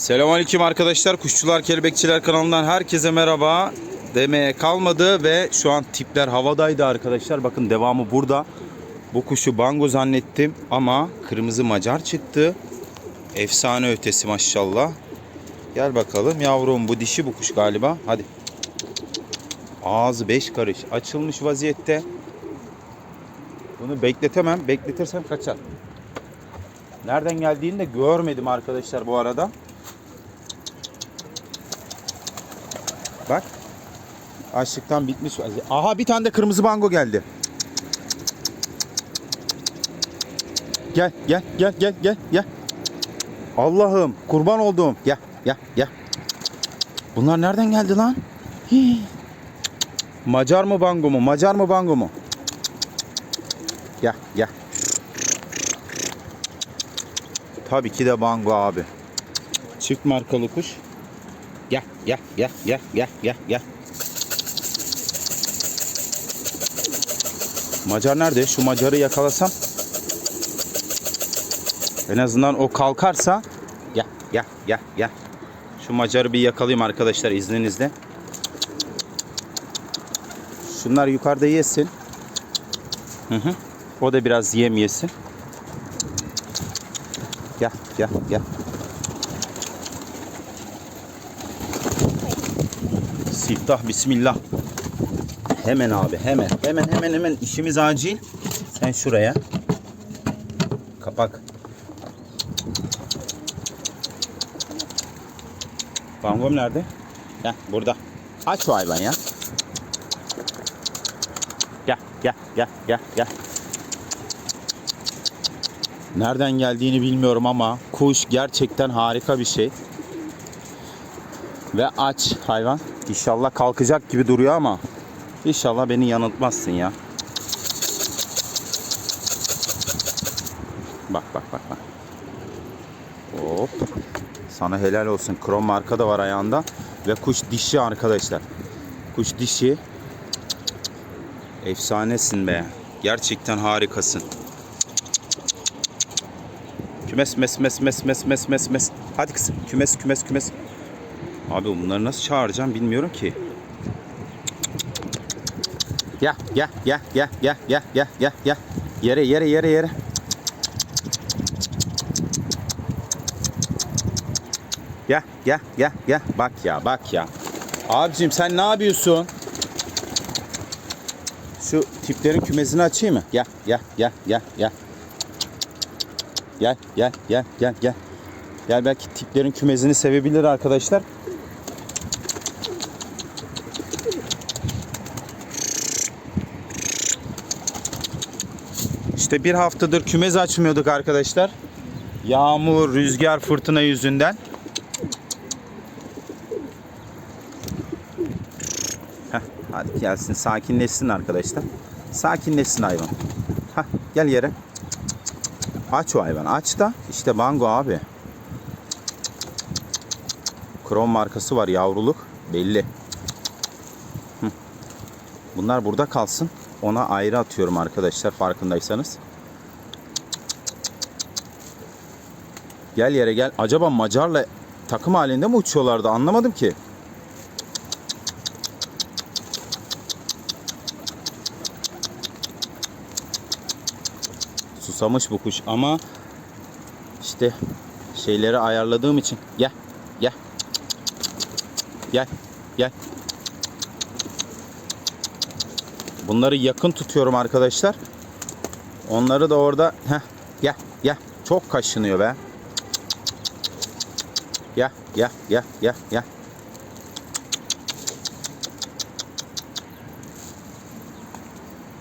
Selamünaleyküm arkadaşlar. Kuşçular Kelebekçiler kanalından herkese merhaba. Demeye kalmadı ve şu an tipler havadaydı arkadaşlar. Bakın devamı burada. Bu kuşu bango zannettim ama kırmızı macar çıktı. Efsane ötesi maşallah. Gel bakalım yavrum bu dişi bu kuş galiba. Hadi. Ağzı beş karış açılmış vaziyette. Bunu bekletemem. Bekletirsem kaçar. Nereden geldiğini de görmedim arkadaşlar bu arada. Bak. Açlıktan bitmiş. Aha bir tane de kırmızı bango geldi. Gel gel gel gel gel gel. Allah'ım kurban olduğum. Gel gel gel. Bunlar nereden geldi lan? Hii. Macar mı bango mu? Macar mı bango mu? Gel gel. Tabii ki de bango abi. Çift markalı kuş. Gel gel gel gel gel gel gel. Macar nerede? Şu Macar'ı yakalasam. En azından o kalkarsa gel gel gel gel. Şu Macar'ı bir yakalayayım arkadaşlar izninizle. Şunlar yukarıda yesin. Hı hı. O da biraz yem yesin. Gel gel gel. Siftah bismillah. Hemen abi hemen. Hemen hemen hemen işimiz acil. Sen şuraya. Kapak. Bangom nerede? Gel burada. Aç şu hayvan ya. Gel gel gel gel gel. Nereden geldiğini bilmiyorum ama kuş gerçekten harika bir şey. Ve aç hayvan. İnşallah kalkacak gibi duruyor ama inşallah beni yanıltmazsın ya. Bak bak bak bak. Hop. Sana helal olsun. Krom marka da var ayağında. Ve kuş dişi arkadaşlar. Kuş dişi. Efsanesin be. Gerçekten harikasın. Kümes mes mes mes mes mes mes mes. Hadi kızım kümes kümes kümes. Abi bunları nasıl çağıracağım bilmiyorum ki. Gel gel gel gel gel gel gel gel gel. Yere yere yere yere. Gel gel gel gel. Bak ya bak ya. Abicim sen ne yapıyorsun? Şu tiplerin kümesini açayım mı? Gel gel gel gel gel. Gel gel gel gel gel. Gel belki tiplerin kümesini sevebilir arkadaşlar. İşte bir haftadır kümes açmıyorduk arkadaşlar. Yağmur, rüzgar, fırtına yüzünden. Heh, hadi gelsin sakinleşsin arkadaşlar. Sakinleşsin hayvan. Heh, gel yere. Aç o hayvan. Aç da işte bango abi. Krom markası var yavruluk. Belli. Bunlar burada kalsın. Ona ayrı atıyorum arkadaşlar farkındaysanız. Gel yere gel. Acaba Macar'la takım halinde mi uçuyorlardı anlamadım ki. Susamış bu kuş ama işte şeyleri ayarladığım için gel gel gel gel bunları yakın tutuyorum arkadaşlar. Onları da orada heh, gel gel. Çok kaşınıyor be. Gel gel gel gel gel.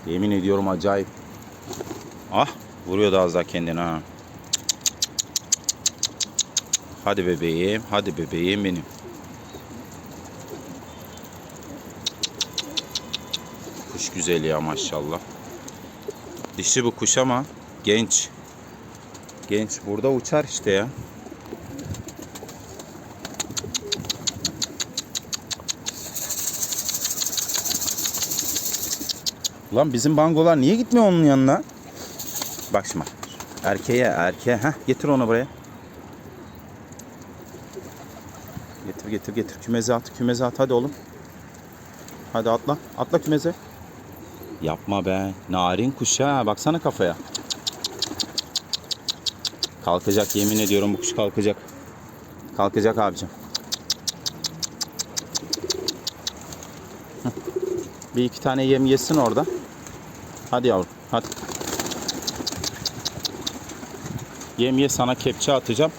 Yemin ediyorum acayip. Ah vuruyordu az daha kendini ha. Hadi bebeğim hadi bebeğim benim Kuş güzeli ya maşallah. Dişi bu kuş ama genç. Genç burada uçar işte ya. Ulan bizim bangolar niye gitmiyor onun yanına? Bak şimdi. Erkeğe erkeğe. Heh, getir onu buraya. Getir getir getir. Kümeze at. Kümeze at. Hadi oğlum. Hadi atla. Atla kümeze. Yapma be. Narin kuş ha. Baksana kafaya. Kalkacak yemin ediyorum bu kuş kalkacak. Kalkacak abicim. Bir iki tane yem yesin orada. Hadi yavrum. Hadi. Yem ye sana kepçe atacağım.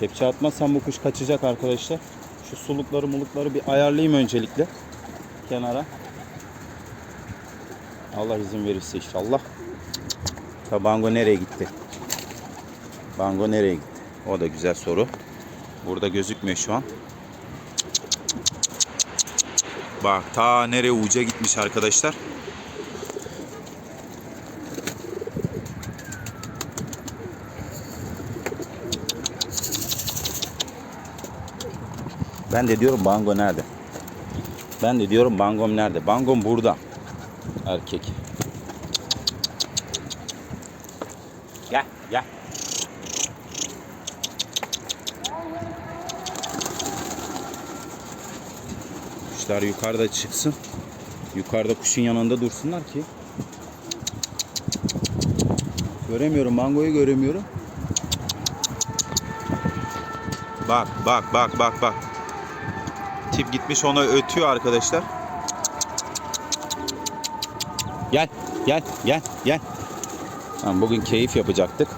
Kepçe atmazsam bu kuş kaçacak arkadaşlar. Şu sulukları mulukları bir ayarlayayım öncelikle. Kenara. Allah izin verirse inşallah. Ya Bango nereye gitti? Bango nereye gitti? O da güzel soru. Burada gözükmüyor şu an. Bak ta nereye uca gitmiş arkadaşlar. Ben de diyorum Bango nerede? Ben de diyorum Bangom nerede? Bangom burada. Erkek. Gel gel. Kuşlar yukarıda çıksın. Yukarıda kuşun yanında dursunlar ki. Göremiyorum. Mangoyu göremiyorum. Bak bak bak bak bak. Tip gitmiş ona ötüyor arkadaşlar. Gel, gel, gel, gel. Tamam, bugün keyif yapacaktık.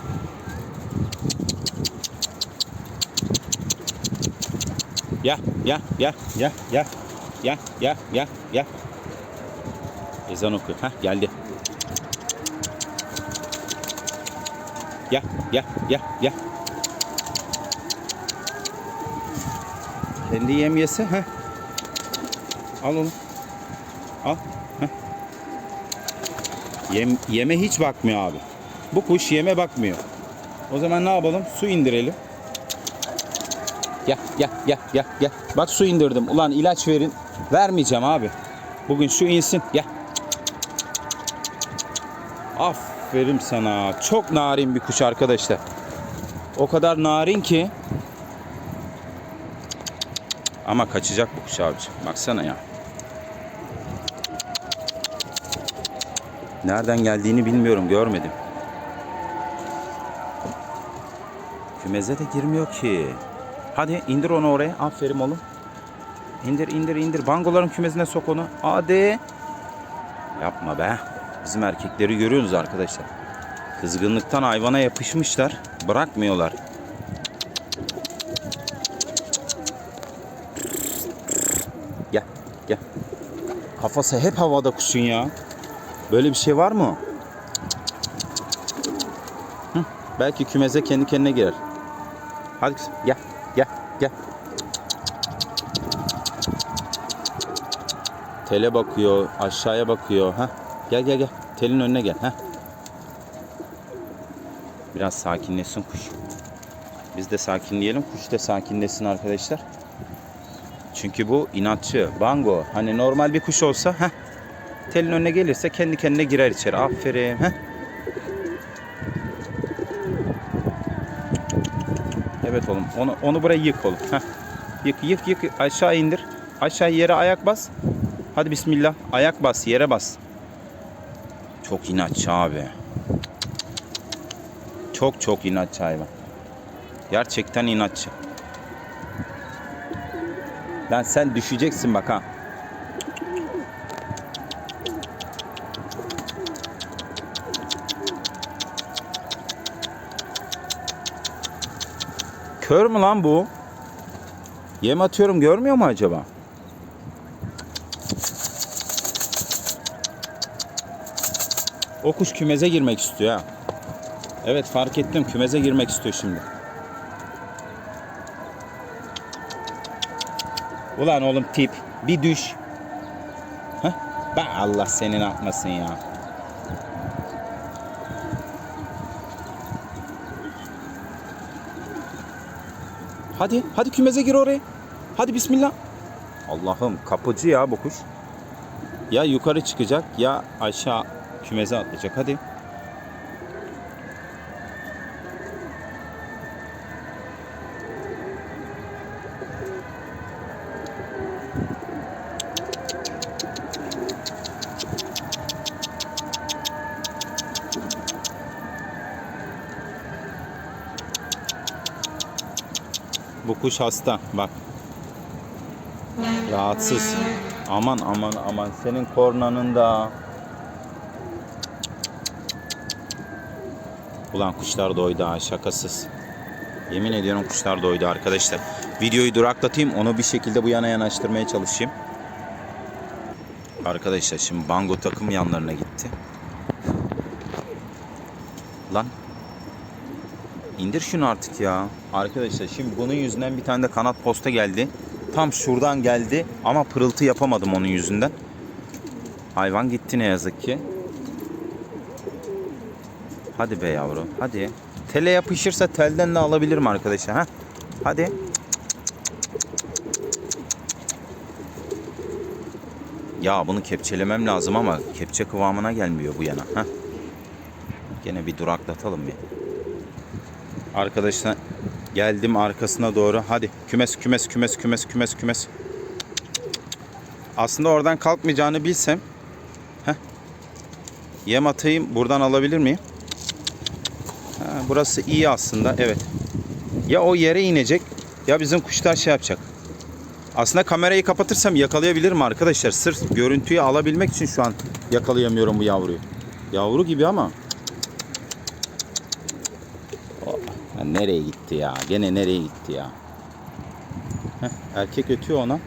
Gel, gel, gel, gel, gel. Gel, gel, gel, gel. Ezan okuyor. Hah, geldi. Gel, gel, gel, gel. Kendi yem yese. Heh. Al onu. Al. Yem, yeme hiç bakmıyor abi. Bu kuş yeme bakmıyor. O zaman ne yapalım? Su indirelim. Gel gel gel gel gel. Bak su indirdim. Ulan ilaç verin. Vermeyeceğim abi. Bugün şu insin. Gel. Aferin sana. Çok narin bir kuş arkadaşlar. O kadar narin ki. Ama kaçacak bu kuş abiciğim. Baksana ya. Nereden geldiğini bilmiyorum. Görmedim. Kümeze de girmiyor ki. Hadi indir onu oraya. Aferin oğlum. İndir indir indir. Bangoların kümesine sok onu. Hadi. Yapma be. Bizim erkekleri görüyorsunuz arkadaşlar. Kızgınlıktan hayvana yapışmışlar. Bırakmıyorlar. Gel gel. Kafası hep havada kuşun ya. Böyle bir şey var mı? Hı, belki kümeze kendi kendine girer. Hadi kızım gel gel gel. Tele bakıyor, aşağıya bakıyor. Ha? Gel gel gel. Telin önüne gel. Ha? Biraz sakinleşsin kuş. Biz de sakinleyelim, kuş da sakinleşsin arkadaşlar. Çünkü bu inatçı. Bango. Hani normal bir kuş olsa ha telin önüne gelirse kendi kendine girer içeri. Aferin. Heh. Evet oğlum. Onu onu buraya yık oğlum. Heh. Yık yık yık. Aşağı indir. Aşağı yere ayak bas. Hadi bismillah. Ayak bas. Yere bas. Çok inatçı abi. Çok çok inatçı hayvan. Gerçekten inatçı. Lan sen düşeceksin bak ha. Kör mü lan bu? Yem atıyorum görmüyor mu acaba? O kuş kümeze girmek istiyor ha. Evet fark ettim kümeze girmek istiyor şimdi. Ulan oğlum tip bir düş. Heh? Ben Allah senin atmasın ya. Hadi, hadi kümeze gir oraya. Hadi bismillah. Allah'ım kapıcı ya bu kuş. Ya yukarı çıkacak ya aşağı kümeze atlayacak. Hadi. Kuş hasta. Bak. Rahatsız. Aman aman aman. Senin kornanın da. Ulan kuşlar doydu ha şakasız. Yemin ediyorum kuşlar doydu arkadaşlar. Videoyu duraklatayım onu bir şekilde bu yana yanaştırmaya çalışayım. Arkadaşlar şimdi bango takım yanlarına gitti. İndir şunu artık ya. Arkadaşlar şimdi bunun yüzünden bir tane de kanat posta geldi. Tam şuradan geldi ama pırıltı yapamadım onun yüzünden. Hayvan gitti ne yazık ki. Hadi be yavrum hadi. Tele yapışırsa telden de alabilirim arkadaşlar. Ha? Hadi. Ya bunu kepçelemem lazım ama kepçe kıvamına gelmiyor bu yana. Ha? Gene bir duraklatalım bir. Arkadaşlar geldim arkasına doğru. Hadi kümes kümes kümes kümes kümes kümes. Aslında oradan kalkmayacağını bilsem. Heh. Yem atayım buradan alabilir miyim? Ha, burası iyi aslında evet. Ya o yere inecek ya bizim kuşlar şey yapacak. Aslında kamerayı kapatırsam yakalayabilirim arkadaşlar. Sırf görüntüyü alabilmek için şu an yakalayamıyorum bu yavruyu. Yavru gibi ama. Oh, ya nereye gitti ya? Gene nereye gitti ya? Heh, erkek ötüyor ona.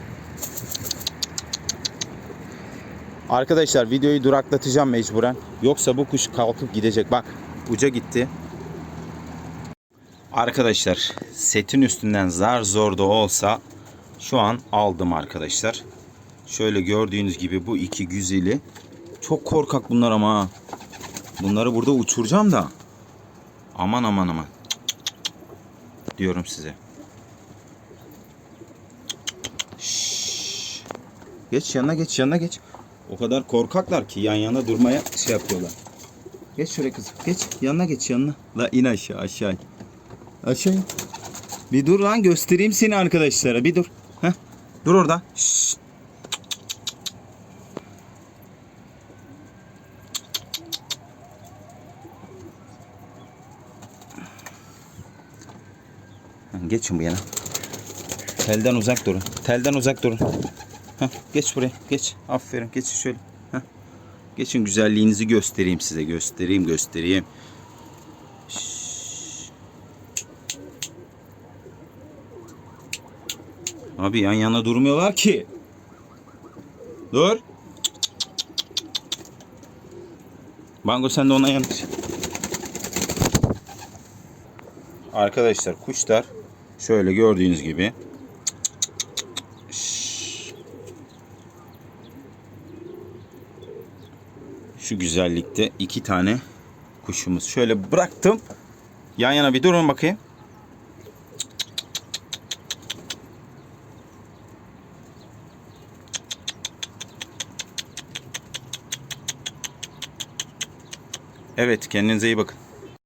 Arkadaşlar videoyu duraklatacağım mecburen. Yoksa bu kuş kalkıp gidecek. Bak uca gitti. Arkadaşlar setin üstünden zar zor da olsa şu an aldım arkadaşlar. Şöyle gördüğünüz gibi bu iki güzeli. Çok korkak bunlar ama. Bunları burada uçuracağım da. Aman aman aman. Diyorum size. Şşş. Geç yanına geç yanına geç. O kadar korkaklar ki yan yana durmaya şey yapıyorlar. Geç şuraya kızım. Geç yanına geç yanına. La in aşağı aşağı. Aşağı. Bir dur lan göstereyim seni arkadaşlara. Bir dur. Heh. Dur orada. Şşt. Geçin bu yana. Telden uzak durun. Telden uzak durun. Heh, geç buraya. Geç. Aferin. Geçin şöyle. Heh. Geçin güzelliğinizi göstereyim size. Göstereyim göstereyim. Şşş. Abi yan yana durmuyorlar ki. Dur. Bango sen de ona yanaş. Arkadaşlar kuşlar şöyle gördüğünüz gibi şu güzellikte iki tane kuşumuz. Şöyle bıraktım. Yan yana bir durun bakayım. Evet kendinize iyi bakın.